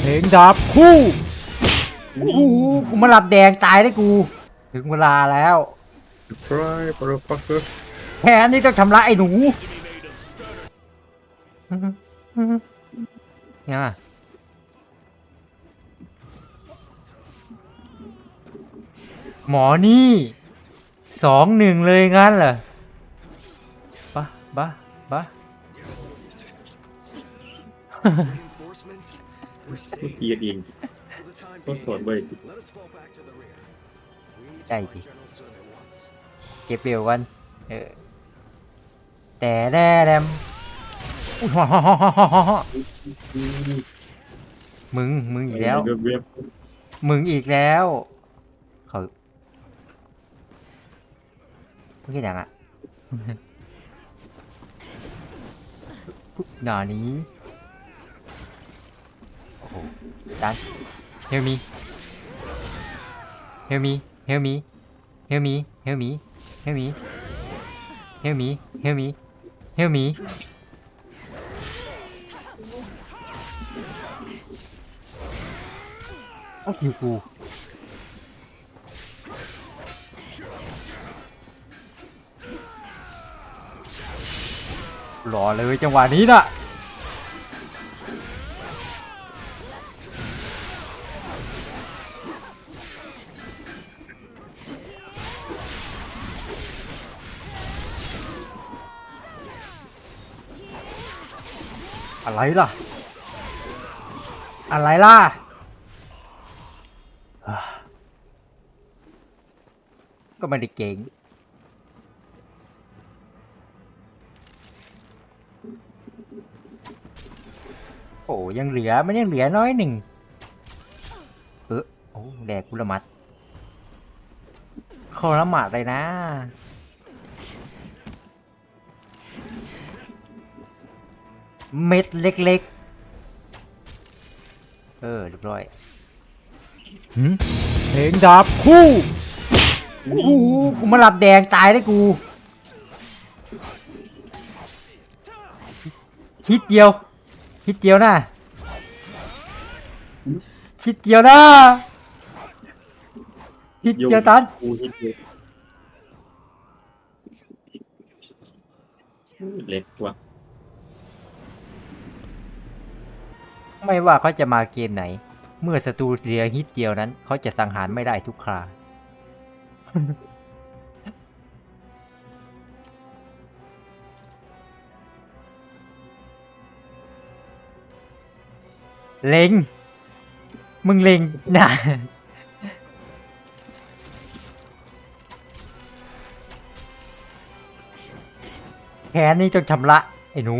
เพลงดาบคู่โอ้โหกูมาหลับแดงตายได้กู ถึงเวลาแล้ว Try motherfucker แค่นี้ต้องชำระไอ้หนูเนี่ยหมอนี่สองหนึ่งเลยงั้นเหรอปะปะปะ Reinforcements? เมื่อกี้เอง For the time ก็สอน being, ไว้ let us fall back to the rear. We need to Đây find thì- General Sun at once. เก็บเร็วกันเออแต่แด่แดมอุ๊ยฮ่าฮ่าฮ่าฮ่าฮ่าฮ่ามึง มึงอีกแล้ว เว็บมึงอีกแล้วเขาเมื่อกี้ดังอะหนานี้ โอ้โหดันเฮลมีเฮลมีเฮลมีเฮลมีเฮลมีเฮลมีเฮลมีเฮลมีเฮลมีโอ้คิวกูรอเลยจังหวะนี้น่ะ อะไรล่ะ อะไรล่ะ ก็ไม่ได้เก่งโอ้ยังเหลือมันยังเหลือน้อยหนึ่งเออโอ้แดกกุละมัดขาละหมาดเลยนะ เม็ดเล็กๆ เออเรียบร้อยหืมเพลงดาบคู่โอ้โหกูมาหลับแดงตายได้กู คิดเดียว คิดเดียวนะคิดเดียวนะคิดเดียวตันกูฮิตเล็กว่ะ ไม่ว่าเขาจะมาเกมไหน เมื่อศัตรูเหลือฮิตเดียวนั้น เขาจะสังหารไม่ได้ทุกครา เล็ง มึงเล็งนะแค้นนี่จงชำระ ไอ้หนู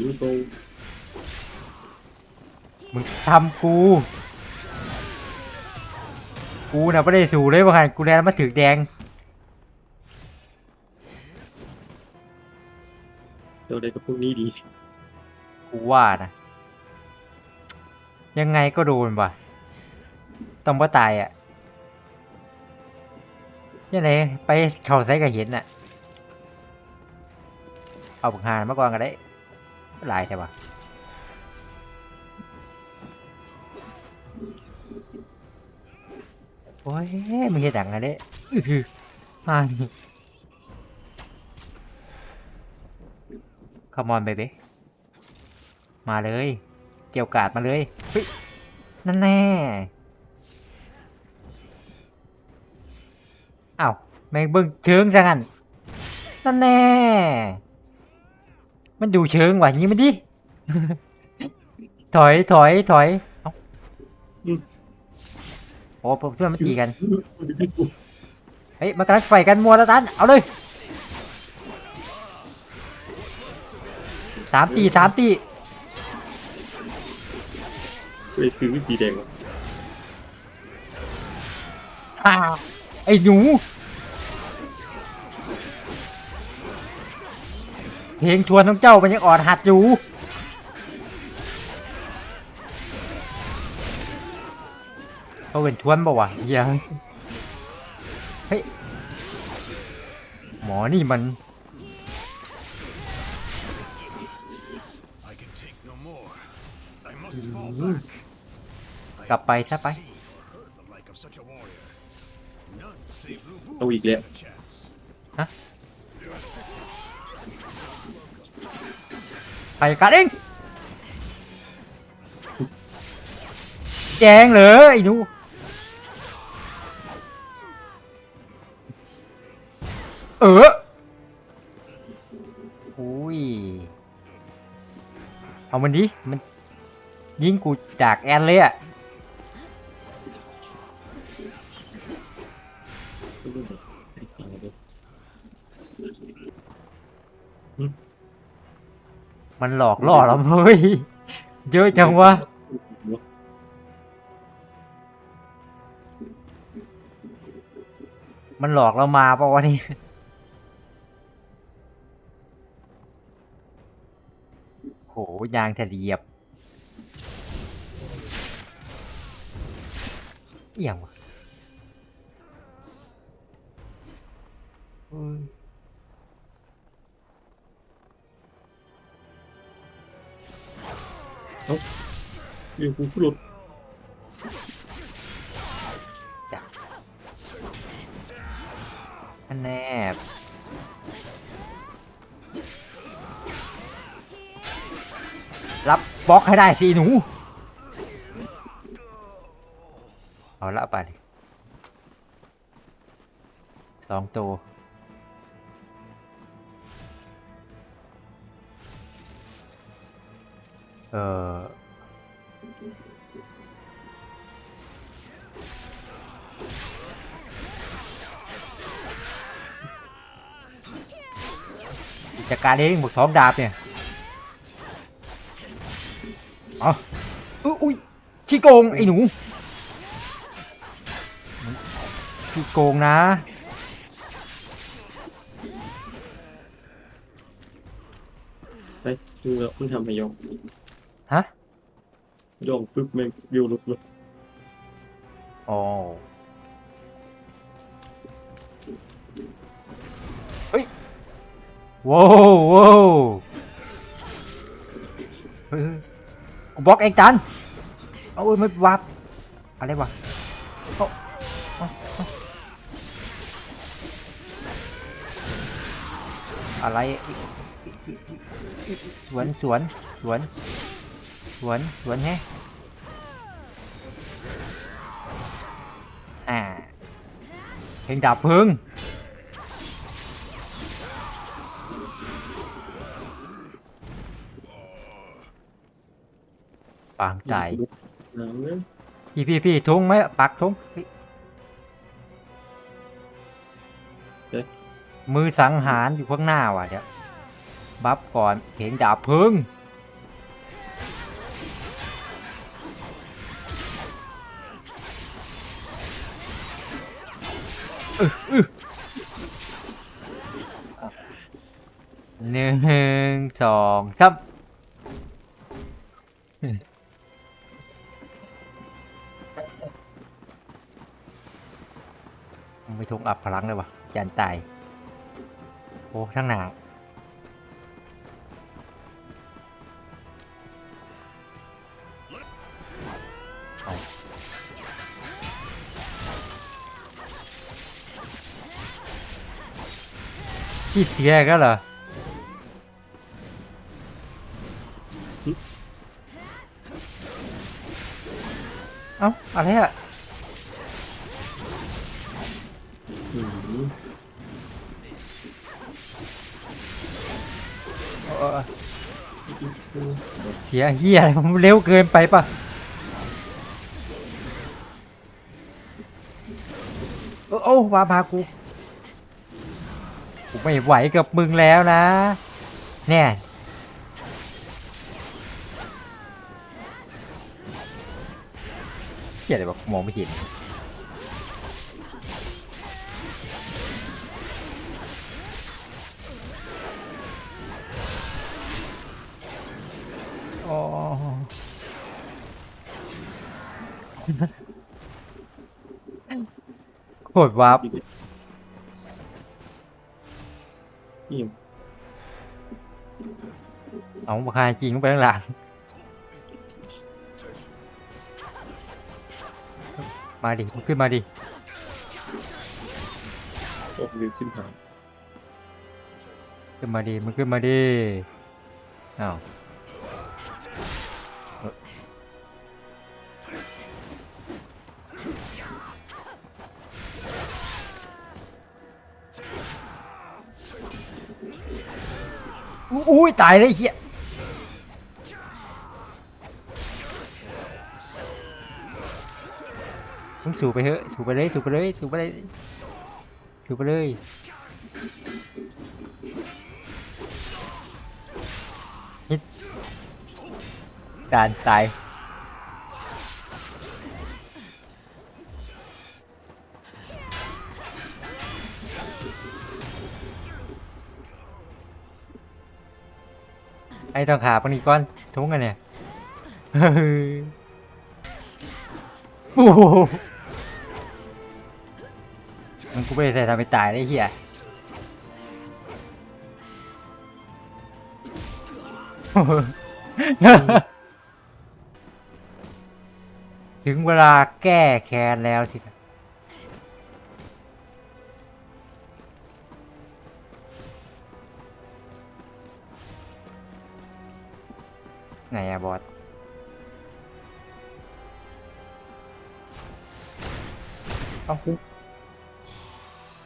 ถึงถือโตมึงทำกู กูน่ะไม่ได้สู่เลยว่าไงกูแดนมาถือแดงเจ้าได้กับพวกนี้ดีกูว่านะ ยังไงก็โดนว่ะ ต้องว่าตายอะยังไงไปเข่าไซกับเห็นน่ะ เอาบักหานมาก่อนก็ได้ห ลายใช่ปะโอ้ยมึงเห็นดังไงเด้อื้อหือมานี่ Come on baby มาเลย เกี่ยวกาดมาเลยเฮ้ยนั่นแน่อ้าวแม่งเบิ่งเชิงจังอันนั่นแน่ มันดูเชิงว่ะงี้มันดิ ถอยถอยถอยเอ้าโอ้ผมเชื่อมันตีกัน เฮ้ยมากระไฟกันมัวแล้วตัน เอาเลยสามตีสามตีไปถือสีแดงว่ะอ่าไอ้หนู เพลงทวนของเจ้ามันยังออดหัดอยู่ เขาเป็นทวนป่าวะยังเฮ้ย หมอนี่มันกลับไปซะไปเอาอีกแล้วฮะ ไปกันเองแจงเลยไอ้หนูเอออุ้ย เอามันดิ มันยิงกูจากแอนเลยอะ มันหลอกล่อเราเฮ้ยเยอะจังวะมันหลอกเรามาปะวะนี่โหยางจะเหยียบเอี่ยงวะ อืมเดี๋ยวกูหลุดจ้ะอันแนบรับบล็อกให้ได้สิหนู เอาละไปสองตัว เออจัดการเองบวกสองดาบเนี่ยเอาอุ๊ยอุ้ยขี้โกงไอ้หนูขี้โกงนะไปดูแล้วมึงทำให้ยอง ฮะยองปึ๊บแม่งวิวหลุดเลยอ๋อ เฮ้ยว้าวว้าวเฮ้ยเฮ้ยกูบล็อกเองจันเอาเอ้ยไม่วับอะไรวะเอาเอาเอาอะไร สวนสวนสวน สวนสวนแฮะอ่าเพลงดาบเพลิงปางใจน้ำเนี่ยพี่พี่พี่ทุงไหมปักทุงเฮ้ยมือสังหารอยู่ข้างหน้าว่ะเดี๋ยวบัฟก่อนเพลงดาบเพลิง หนึ่งสองสามไม่ทงอับพลังเลยวะจันตาย โอ้ทั้งหนาเอา พี่เสียก็เหรอ เอ้า อะไรอะเสียเฮียอะไรมันเร็วเกินไปปะเออโอ้มาพากู ไม่ไหวกับมึงแล้วนะ เนี่ยเฮียอะไรบอกมองไม่เห็นอ๋อโคตรวับนี่เอามาคายจริงไปข้างหลังมาดิมึงขึ้นมาดิโอ้วิว gì? Ổng bậc hai chiên cũng phải làm. Mai đi cứ mai đi. Cứ mai đi cứ mai đi. Nào. อุ้ยตายเลยเฮียมึงสูบไปเถอะสูบไปเลยสูบไปเลยสูบไปเลยสูบไปเลยฮิตการตาย ไอ้ต้องขาปนีก้อนทุ้งกันเนี่ยโอ้โหมันกูไม่ใส่ทำไปตายได้เหี้ยถึงเวลาแก้แค้นแล้วสินะ ไหนอะบอสเอ้า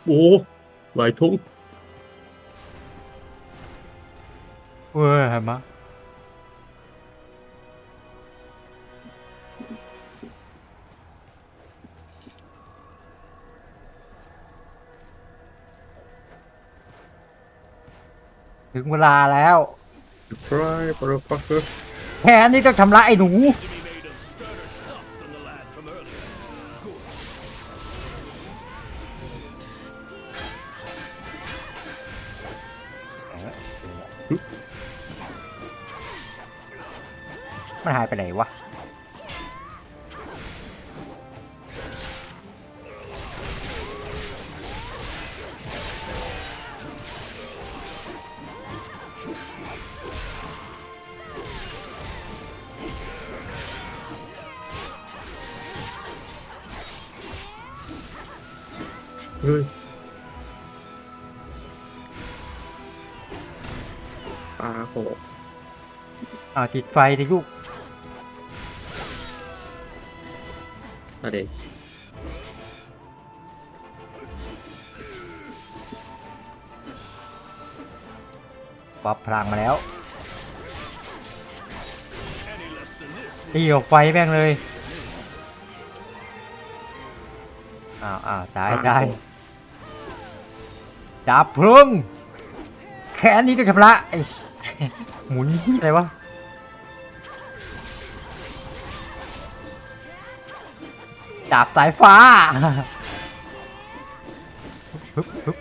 โอ้หลายทุ่งเว้ยเห็นมะถึงเวลาแล้วฟร แค้นที่ต้องทำร้ายไอ้หนู มันหายไปไหนวะ เฮ้ยปลาโหอ้าวติดไฟดิลูกอะไรปรับพลังมาแล้ว Any less than this ตีออกไฟแม่งเลย อ้าวอ้าวตายตา ดับเพลิงแค้นนี้ต้องชำระไอ้หมุนอะไรวะดาบสายฟ้าฮึบฮึบ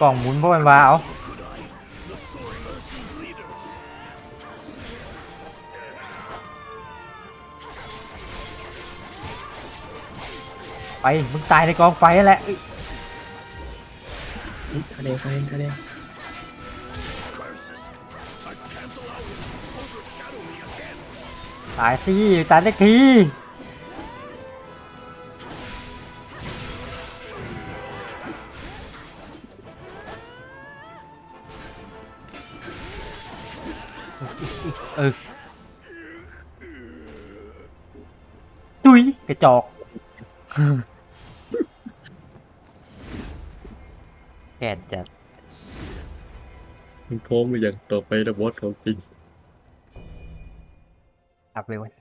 กล่องหมุนเพราะมันว้าวไปมึงตายในกองไฟนั่นแหละ ระเด็นกะเด็นกะเด็นตายสิตายสักทีเออตุยกระจอก แกนจัดมึงพร้อมหรือยังต่อไปนะบอสของจริงอัพเลยเว้ย